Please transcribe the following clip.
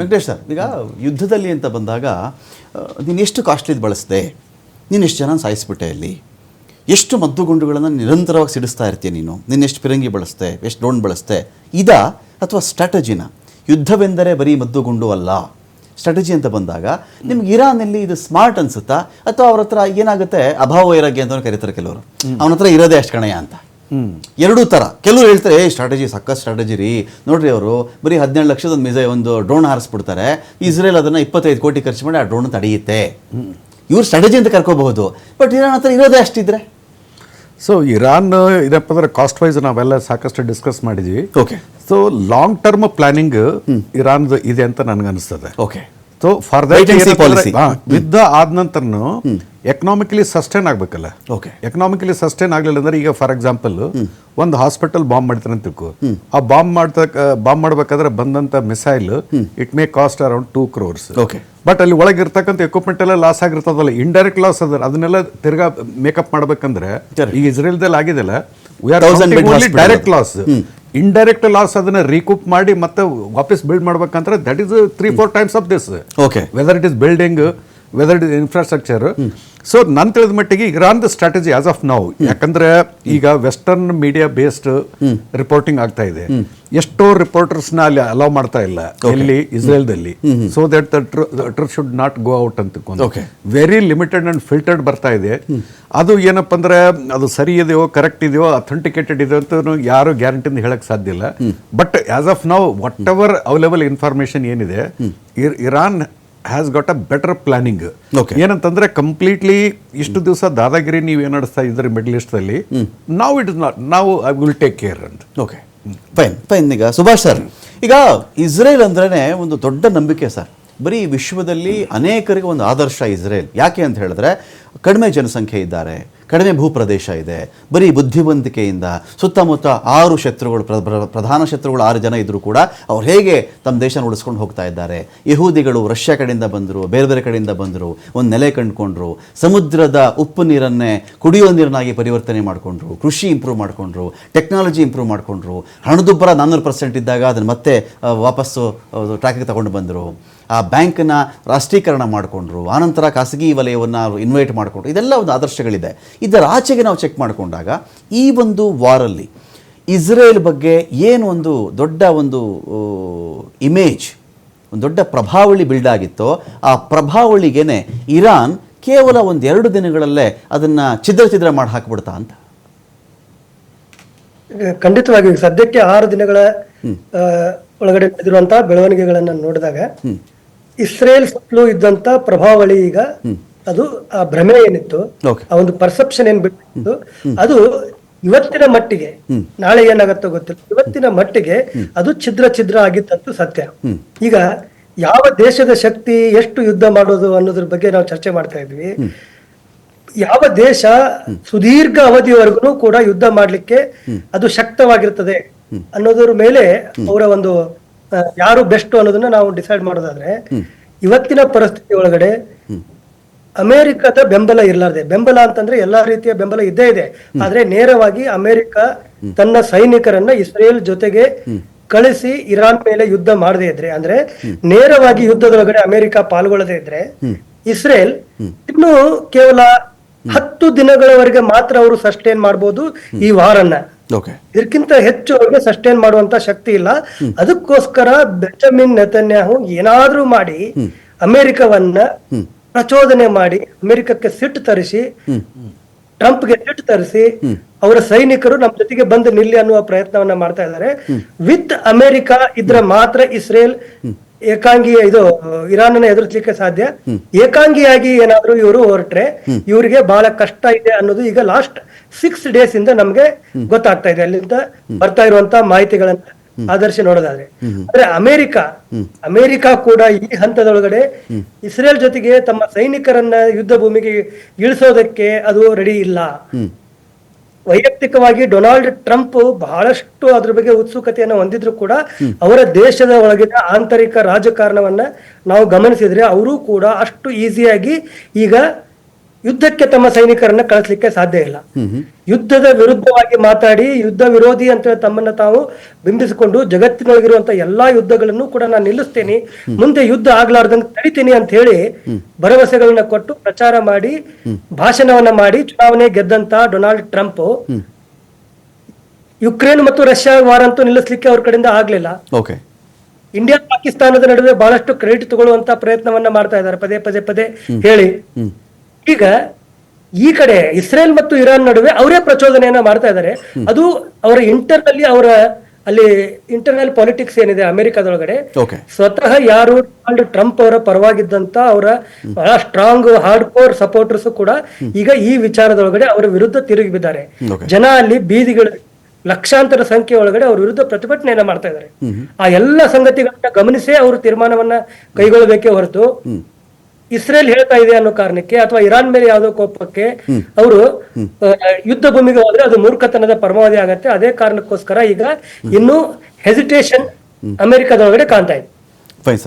Venkatesh sir ಈಗ ಯುದ್ಧದಲ್ಲಿ ಅಂತ ಬಂದಾಗ ನೀನು ಎಷ್ಟು ಕಾಸ್ಟ್ಲಿದು ಬಳಸಿದೆ? ನೀನು ಎಷ್ಟು ಜನ ಸಾಯಿಸ್ಬಿಟ್ಟೆ ಅಲ್ಲಿ? ಎಷ್ಟು ಮದ್ದುಗುಂಡುಗಳನ್ನು ನಿರಂತರವಾಗಿ ಸಿಡಿಸ್ತಾ ಇರ್ತೀಯ ನೀನು? ನೀನು ಎಷ್ಟು ಫಿರಂಗಿ ಬಳಸ್ತೆ ಎಷ್ಟು ಡ್ರೋನ್ ಬಳಸ್ತೆ ಇದಾ ಅಥವಾ ಸ್ಟ್ರಾಟಜಿನ? ಯುದ್ಧವೆಂದರೆ ಬರೀ ಮದ್ದುಗುಂಡು ಅಲ್ಲ. ಸ್ಟ್ರಾಟಜಿ ಅಂತ ಬಂದಾಗ ನಿಮ್ಗೆ ಇರಾನಲ್ಲಿ ಇದು ಸ್ಮಾರ್ಟ್ ಅನ್ಸುತ್ತಾ? ಅಥವಾ ಅವ್ರ ಹತ್ರ ಏನಾಗುತ್ತೆ? ಅಭಾವ ವೈರಾಗ್ಯ ಅಂತ ಕರೀತಾರೆ ಕೆಲವರು. ಅವನ ಹತ್ರ ಇರೋದೇ ಅಷ್ಟು ಕಣಯ ಅಂತ. ಎರಡೂ ಥರ ಕೆಲವರು ಹೇಳ್ತಾರೆ ಏ ಸ್ಟ್ರಾಟಜಿ ಸಕ್ಕ ಸ್ಟ್ರಾಟಜಿ ರೀ. ನೋಡ್ರಿ ಅವರು ಬರೀ ಹದಿನೇಳು ಲಕ್ಷದ ಮಿಸೈ ಒಂದು ಡ್ರೋನ್ ಹಾರಿಸ್ಬಿಡ್ತಾರೆ. ಇಸ್ರೇಲ್ ಅದನ್ನು ಇಪ್ಪತ್ತೈದು ಕೋಟಿ ಖರ್ಚು ಮಾಡಿ ಆ ಡ್ರೋನ್ ತಡೆಯುತ್ತೆ. ಇವ್ರು ಸ್ಟ್ರಾಟಜಿ ಅಂತ ಕರ್ಕೋಬಹುದು. ಬಟ್ ಇರಾನ್ ಹತ್ರ ಇರೋದೇ ಅಷ್ಟಿದ್ರೆ? ಸೊ ಇರಾನ್ ಇದಪ್ಪ ಅಂದ್ರೆ ಕಾಸ್ಟ್ ವೈಸ್ ನಾವೆಲ್ಲ ಸಾಕಷ್ಟು ಡಿಸ್ಕಸ್ ಮಾಡಿದ್ವಿ. Okay so long term planning Iran ಇದೆ ಅಂತ ನನಗೆ ಅನಿಸ್ತದೆ okay so for the policy see policy. ಯುದ್ಧ ಆದ ನಂತರನು ಎಕನಾಮಿಕಲಿ ಸಸ್ಟೈನ್ ಆಗಬೇಕಲ್ಲ? ಓಕೆ ಎಕನಾಮಿಕಲಿ ಸಸ್ಟೈನ್ ಆಗಲಿಲ್ಲ ಅಂದ್ರೆ ಈಗ ಫಾರ್ ಎಕ್ಸಾಂಪಲ್ ಒಂದು ಹಾಸ್ಪಿಟಲ್ ಬಾಂಬ್ ಮಾಡ್ತಾರೆ ಅಂತ ತಿಳ್ಕೊ. ಆ ಬಾಂಬ್ ಮಾಡ್ತ ಬಾಂಬ್ ಮಾಡ್ಬೇಕಾದ್ರೆ ಬಂದಂತ missile it may cost around two crores okay but ಅಲ್ಲಿ ಒಳಗಿರ್ತಕ್ಕಂಥ ಎಕ್ವಿಪ್ಮೆಂಟ್ ಎಲ್ಲ ಲಾಸ್ ಆಗಿರ್ತದಲ್ಲ ಇಂಡೈರೆಕ್ಟ್ ಲಾಸ್ ಅದ. ಅದನ್ನೆಲ್ಲ ತಿರ್ಗಾ ಮೇಕಪ್ ಮಾಡ್ಬೇಕಂದ್ರೆ ಈ ಈಗ ಇಸ್ರೇಲ್ದಲ್ಲಿ ಆಗಿದೆಲ್ಲ ಡೈರೆಕ್ಟ್ ಲಾಸ್ ಇಂಡೈರೆಕ್ಟ್ ಲಾಸ್ ಅದನ್ನ ರೀಕೂಪ್ ಮಾಡಿ ಮತ್ತೆ ವಾಪಸ್ ಬಿಲ್ಡ್ ಮಾಡ್ಬೇಕಂದ್ರೆ that is three four times of this okay whether it is building whether is infrastructure so ನಾನು ತಿಳಿದ ಮಟ್ಟಿಗೆ Iran the strategy as of now ಯಾಕಂದ್ರೆ ಈಗ ವೆಸ್ಟರ್ನ್ ಮೀಡಿಯಾ ಬೇಸ್ಡ್ ರಿಪೋರ್ಟಿಂಗ್ ಆಗ್ತಾ ಇದೆ. ಎಷ್ಟೋ ರಿಪೋರ್ಟರ್ಸ್ನ ಅಲ್ಲಿ ಅಲೌ ಮಾಡ್ತಾ ಇಲ್ಲ ಇಲ್ಲಿ ಇಸ್ರೇಲ್ದಲ್ಲಿ. So that truth should not go out ಅಂತ. ವೆರಿ ಲಿಮಿಟೆಡ್ ಅಂಡ್ ಫಿಲ್ಟರ್ಡ್ ಬರ್ತಾ ಇದೆ. ಅದು ಏನಪ್ಪ ಅಂದ್ರೆ ಅದು ಸರಿ ಇದೆಯೋ ಕರೆಕ್ಟ್ ಇದೆಯೋ ಅಥೆಂಟಿಕೇಟೆಡ್ ಇದೆಯೋ ಅಂತ ಯಾರು ಗ್ಯಾರಂಟಿಂದ ಹೇಳಕ್ ಸಾಧ್ಯ ಇಲ್ಲ. But as of now whatever available information ಏನಿದೆ ಇರ್- Iran has got a better planning. ಏನಂತಂದ್ರೆ ಕಂಪ್ಲೀಟ್ಲಿ ಇಷ್ಟು ದಿವಸ ದಾದಾಗಿರಿ ನೀವು ಏನ್ ನಡೆಸ್ತಾ ಇದ್ರಿ ಮಿಡ್ಲ್ ಈಸ್ಟ್ ಅಲ್ಲಿ ನಾವು ಇಟ್ ಇಸ್ ನಾಟ್ ನಾವು ಐ ವಿಲ್ ಟೇಕ್ ಕೇರ್ ಅಂತ ಓಕೆ ಫೈನ್ ಫೈನ್ ಈಗ ಸುಭಾಷ್ ಸರ್ ಈಗ ಇಸ್ರೇಲ್ ಅಂದ್ರೇ ಒಂದು ದೊಡ್ಡ ನಂಬಿಕೆ ಸರ್. ಬರೀ ವಿಶ್ವದಲ್ಲಿ ಅನೇಕರಿಗೆ ಒಂದು ಆದರ್ಶ ಇಸ್ರೇಲ್. ಯಾಕೆ ಅಂತ ಹೇಳಿದ್ರೆ ಕಡಿಮೆ ಜನಸಂಖ್ಯೆ ಇದ್ದಾರೆ. ಕಡಿಮೆ ಭೂಪ್ರದೇಶ ಇದೆ. ಬರೀ ಬುದ್ಧಿವಂತಿಕೆಯಿಂದ ಸುತ್ತಮುತ್ತ ಆರು ಶತ್ರುಗಳು, ಪ್ರ- ಪ್ರ- ಪ್ರಧಾನ ಶತ್ರುಗಳು ಆರು ಜನ ಇದ್ದರೂ ಕೂಡ ಅವ್ರು ಹೇಗೆ ತಮ್ಮ ದೇಶನ ಉಳಿಸ್ಕೊಂಡು ಹೋಗ್ತಾ ಇದ್ದಾರೆ. ಯಹೂದಿಗಳು ರಷ್ಯಾ ಕಡೆಯಿಂದ ಬಂದರು, ಬೇರೆ ಬೇರೆ ಕಡೆಯಿಂದ ಬಂದರು, ಒಂದು ನೆಲೆ ಕಂಡುಕೊಂಡ್ರು, ಸಮುದ್ರದ ಉಪ್ಪು ನೀರನ್ನೇ ಕುಡಿಯೋ ನೀರನ್ನಾಗಿ ಪರಿವರ್ತನೆ ಮಾಡಿಕೊಂಡ್ರು, ಕೃಷಿ ಇಂಪ್ರೂವ್ ಮಾಡಿಕೊಂಡ್ರು ಟೆಕ್ನಾಲಜಿ ಇಂಪ್ರೂವ್ ಮಾಡಿಕೊಂಡ್ರು, ಹಣದುಬ್ಬರ ನಾನ್ನೂರು ಪರ್ಸೆಂಟ್ ಇದ್ದಾಗ ಅದನ್ನು ಮತ್ತೆ ವಾಪಸ್ಸು ಟ್ರ್ಯಾಕಿಗೆ ತಗೊಂಡು ಬಂದರು. ಆ ಬ್ಯಾಂಕನ್ನು ರಾಷ್ಟ್ರೀಕರಣ ಮಾಡಿಕೊಂಡ್ರು, ಆನಂತರ ಖಾಸಗಿ ವಲಯವನ್ನು ಇನ್ವೈಟ್ ಮಾಡಿಕೊಂಡ್ರು. ಇದೆಲ್ಲ ಒಂದು ಆದರ್ಶಗಳಿದೆ. ಇದರ ಆಚೆಗೆ ನಾವು ಚೆಕ್ ಮಾಡಿಕೊಂಡಾಗ ಈ ಒಂದು ವಾರಲ್ಲಿ ಇಸ್ರೇಲ್ ಬಗ್ಗೆ ಏನು ಒಂದು ದೊಡ್ಡ ಒಂದು ಇಮೇಜ್ ಒಂದು ದೊಡ್ಡ ಪ್ರಭಾವಳಿ ಬಿಲ್ಡ್ ಆಗಿತ್ತೋ ಆ ಪ್ರಭಾವಳಿಗೇನೆ ಇರಾನ್ ಕೇವಲ ಒಂದು ಎರಡು ದಿನಗಳಲ್ಲೇ ಅದನ್ನು ಛಿದ್ರ ಛಿದ್ರ ಮಾಡಿ ಹಾಕ್ಬಿಡ್ತಾ ಅಂತ. ಖಂಡಿತವಾಗಿ ಸದ್ಯಕ್ಕೆ ಆರು ದಿನಗಳ ಒಳಗಡೆ ನಡೆದಿರುವಂತಹ ಬೆಳವಣಿಗೆಗಳನ್ನ ನೋಡಿದಾಗ ಇಸ್ರೇಲ್ ಸುತ್ತಲೂ ಇದ್ದಂತ ಪ್ರಭಾವಳಿ ಈಗ ಅದು ಆ ಭ್ರಮೆ ಏನಿತ್ತು ಆ ಒಂದು ಪರ್ಸೆಪ್ಷನ್ ಏನ್ ಬಿಟ್ಟು ಅದು ಇವತ್ತಿನ ಮಟ್ಟಿಗೆ ನಾಳೆ ಏನಾಗತ್ತೋ ಗೊತ್ತಿಲ್ಲ. ಇವತ್ತಿನ ಮಟ್ಟಿಗೆ ಅದು ಛಿದ್ರ ಛಿದ್ರ ಆಗಿತ್ತಂತೂ ಸತ್ಯ. ಈಗ ಯಾವ ದೇಶದ ಶಕ್ತಿ ಎಷ್ಟು ಯುದ್ಧ ಮಾಡೋದು ಅನ್ನೋದ್ರ ಬಗ್ಗೆ ನಾವು ಚರ್ಚೆ ಮಾಡ್ತಾ ಇದ್ವಿ. ಯಾವ ದೇಶ ಸುದೀರ್ಘ ಅವಧಿಯವರೆಗೂ ಕೂಡ ಯುದ್ಧ ಮಾಡ್ಲಿಕ್ಕೆ ಅದು ಶಕ್ತವಾಗಿರ್ತದೆ ಅನ್ನೋದ್ರ ಮೇಲೆ ಅವರ ಒಂದು ಯಾರು ಬೆಸ್ಟ್ ಅನ್ನೋದನ್ನ ನಾವು ಡಿಸೈಡ್ ಮಾಡೋದಾದ್ರೆ ಇವತ್ತಿನ ಪರಿಸ್ಥಿತಿ ಒಳಗಡೆ ಅಮೆರಿಕದ ಬೆಂಬಲ ಇರ್ಲಾರ್ದೆ. ಬೆಂಬಲ ಅಂತಂದ್ರೆ ಎಲ್ಲಾ ರೀತಿಯ ಬೆಂಬಲ ಇದ್ದೇ ಇದೆ. ಆದ್ರೆ ನೇರವಾಗಿ ಅಮೆರಿಕ ತನ್ನ ಸೈನಿಕರನ್ನ ಇಸ್ರೇಲ್ ಜೊತೆಗೆ ಕಳಿಸಿ ಇರಾನ್ ಮೇಲೆ ಯುದ್ಧ ಮಾಡದೇ ಇದ್ರೆ ಅಂದ್ರೆ ನೇರವಾಗಿ ಯುದ್ಧದೊಳಗಡೆ ಅಮೆರಿಕ ಪಾಲ್ಗೊಳ್ಳದೇ ಇದ್ರೆ ಇಸ್ರೇಲ್ ಇನ್ನು ಕೇವಲ ಹತ್ತು ದಿನಗಳವರೆಗೆ ಮಾತ್ರ ಅವರು ಸಸ್ಟೈನ್ ಮಾಡಬಹುದು ಈ ವಾರನ್ನ. ಇದಕ್ಕಿಂತ ಹೆಚ್ಚು ಅವ್ರಿಗೆ ಸಸ್ಟೈನ್ ಮಾಡುವಂತ ಶಕ್ತಿ ಇಲ್ಲ. ಅದಕ್ಕೋಸ್ಕರ ಬೆಂಜಮಿನ್ ನೆತನ್ಯಾಹು ಏನಾದ್ರೂ ಮಾಡಿ ಅಮೆರಿಕವನ್ನ ಪ್ರಚೋದನೆ ಮಾಡಿ ಅಮೆರಿಕಕ್ಕೆ ಸಿಟ್ಟು ತರಿಸಿ ಟ್ರಂಪ್ಗೆ ಸಿಟ್ಟು ತರಿಸಿ ಅವರ ಸೈನಿಕರು ನಮ್ಮ ಜೊತೆಗೆ ಬಂದು ನಿಲ್ಲಿ ಅನ್ನುವ ಪ್ರಯತ್ನವನ್ನ ಮಾಡ್ತಾ ಇದ್ದಾರೆ. ವಿತ್ ಅಮೆರಿಕ ಇದ್ರ ಮಾತ್ರ ಇಸ್ರೇಲ್ ಏಕಾಂಗಿ ಇದು ಇರಾನ್ ಎದುರಿಸಲಿಕ್ಕೆ ಸಾಧ್ಯ. ಏಕಾಂಗಿಯಾಗಿ ಏನಾದ್ರು ಇವರು ಹೊರಟ್ರೆ ಇವರಿಗೆ ಬಹಳ ಕಷ್ಟ ಇದೆ ಅನ್ನೋದು ಈಗ ಲಾಸ್ಟ್ ಸಿಕ್ಸ್ ಡೇಸ್ ಇಂದ ನಮ್ಗೆ ಗೊತ್ತಾಗ್ತಾ ಇದೆ. ಅಲ್ಲಿಂದ ಬರ್ತಾ ಇರುವಂತ ಮಾಹಿತಿಗಳನ್ನ ಆಧರಿಸಿ ನೋಡೋದಾದ್ರೆ. ಆದ್ರೆ ಅಮೆರಿಕ ಅಮೆರಿಕ ಕೂಡ ಈ ಹಂತದೊಳಗಡೆ ಇಸ್ರೇಲ್ ಜೊತೆಗೆ ತಮ್ಮ ಸೈನಿಕರನ್ನ ಯುದ್ಧ ಭೂಮಿಗೆ ಇಳಿಸೋದಕ್ಕೆ ಅದು ರೆಡಿ ಇಲ್ಲ. ವೈಯಕ್ತಿಕವಾಗಿ ಡೊನಾಲ್ಡ್ ಟ್ರಂಪ್ ಬಹಳಷ್ಟು ಅದ್ರ ಬಗ್ಗೆ ಉತ್ಸುಕತೆಯನ್ನು ಹೊಂದಿದ್ರು ಕೂಡ ಅವರ ದೇಶದ ಒಳಗಿನ ಆಂತರಿಕ ರಾಜಕಾರಣವನ್ನ ನಾವು ಗಮನಿಸಿದ್ರೆ ಅವರು ಕೂಡ ಅಷ್ಟು ಈಸಿಯಾಗಿ ಈಗ ಯುದ್ಧಕ್ಕೆ ತಮ್ಮ ಸೈನಿಕರನ್ನ ಕಳಿಸ್ಲಿಕ್ಕೆ ಸಾಧ್ಯ ಇಲ್ಲ. ಯುದ್ಧದ ವಿರುದ್ಧವಾಗಿ ಮಾತಾಡಿ ಯುದ್ಧ ವಿರೋಧಿ ಅಂತ ತಮ್ಮನ್ನ ತಾವು ಬಿಂಬಿಸಿಕೊಂಡು ಜಗತ್ತಿನೊಳಗಿರುವಂತ ಎಲ್ಲಾ ಯುದ್ಧಗಳನ್ನು ಕೂಡ ನಾನು ನಿಲ್ಲಿಸ್ತೇನೆ. ಮುಂದೆ ಯುದ್ಧ ಆಗ್ಲಾರ್ದಂಗೆ ತಡಿತೀನಿ ಅಂತ ಹೇಳಿ ಭರವಸೆಗಳನ್ನ ಕೊಟ್ಟು ಪ್ರಚಾರ ಮಾಡಿ ಭಾಷಣವನ್ನ ಮಾಡಿ ಚುನಾವಣೆ ಗೆದ್ದಂತ ಡೊನಾಲ್ಡ್ ಟ್ರಂಪ್. ಯುಕ್ರೇನ್ ಮತ್ತು ರಷ್ಯಾ ವಾರ ಅಂತೂ ನಿಲ್ಲಿಸ್ಲಿಕ್ಕೆ ಅವ್ರ ಕಡೆಯಿಂದ ಆಗ್ಲಿಲ್ಲ. ಇಂಡಿಯಾ ಪಾಕಿಸ್ತಾನದ ನಡುವೆ ಬಹಳಷ್ಟು ಕ್ರೆಡಿಟ್ ತಗೊಳ್ಳುವಂತ ಪ್ರಯತ್ನವನ್ನ ಮಾಡ್ತಾ ಇದ್ದಾರೆ. ಪದೇ ಪದೇ ಪದೇ ಹೇಳಿ. ಈಗ ಈ ಕಡೆ ಇಸ್ರೇಲ್ ಮತ್ತು ಇರಾನ್ ನಡುವೆ ಅವರೇ ಪ್ರಚೋದನೆಯನ್ನ ಮಾಡ್ತಾ ಇದ್ದಾರೆ. ಅದು ಅವರ ಇಂಟರ್ನಲ್ಲಿ ಅವರ ಅಲ್ಲಿ ಇಂಟರ್ನಲ್ ಪಾಲಿಟಿಕ್ಸ್ ಏನಿದೆ ಅಮೆರಿಕಾದೊಳಗಡೆ. ಸ್ವತಃ ಯಾರು ಡೊನಾಲ್ಡ್ ಟ್ರಂಪ್ ಅವರ ಪರವಾಗಿದ್ದಂತ ಅವರ ಬಹಳ ಸ್ಟ್ರಾಂಗ್ ಹಾರ್ಡ್ ಕೋರ್ ಸಪೋರ್ಟರ್ಸ್ ಕೂಡ ಈಗ ಈ ವಿಚಾರದೊಳಗಡೆ ಅವರ ವಿರುದ್ಧ ತಿರುಗಿ ಬಿದ್ದಾರೆ ಜನ ಅಲ್ಲಿ ಬೀದಿಗಳ ಲಕ್ಷಾಂತರ ಸಂಖ್ಯೆ ಒಳಗಡೆ ಅವ್ರ ವಿರುದ್ಧ ಪ್ರತಿಭಟನೆಯನ್ನ ಮಾಡ್ತಾ ಇದ್ದಾರೆ. ಆ ಎಲ್ಲ ಸಂಗತಿಗಳನ್ನ ಗಮನಿಸೇ ಅವರು ತೀರ್ಮಾನವನ್ನ ಕೈಗೊಳ್ಳಬೇಕೇ ಹೊರತು ಇಸ್ರೇಲ್ ಹೇಳ್ತಾ ಇದೆ ಅನ್ನೋ ಕಾರಣಕ್ಕೆ ಅಥವಾ ಇರಾನ್ ಮೇಲೆ ಯಾವುದೋ ಕೋಪಕ್ಕೆ ಅವರು ಯುದ್ಧ ಭೂಮಿಗೆ ಹೋದ್ರೆ ಅದು ಮೂರ್ಖತನದ ಪರಮಾವಧಿ ಆಗತ್ತೆ. ಅದೇ ಕಾರಣಕ್ಕೋಸ್ಕರ ಈಗ ಇನ್ನೂ ಹೆಸಿಟೇಷನ್ ಅಮೆರಿಕದೊಳಗಡೆ ಕಾಣ್ತಾ ಇದೆ.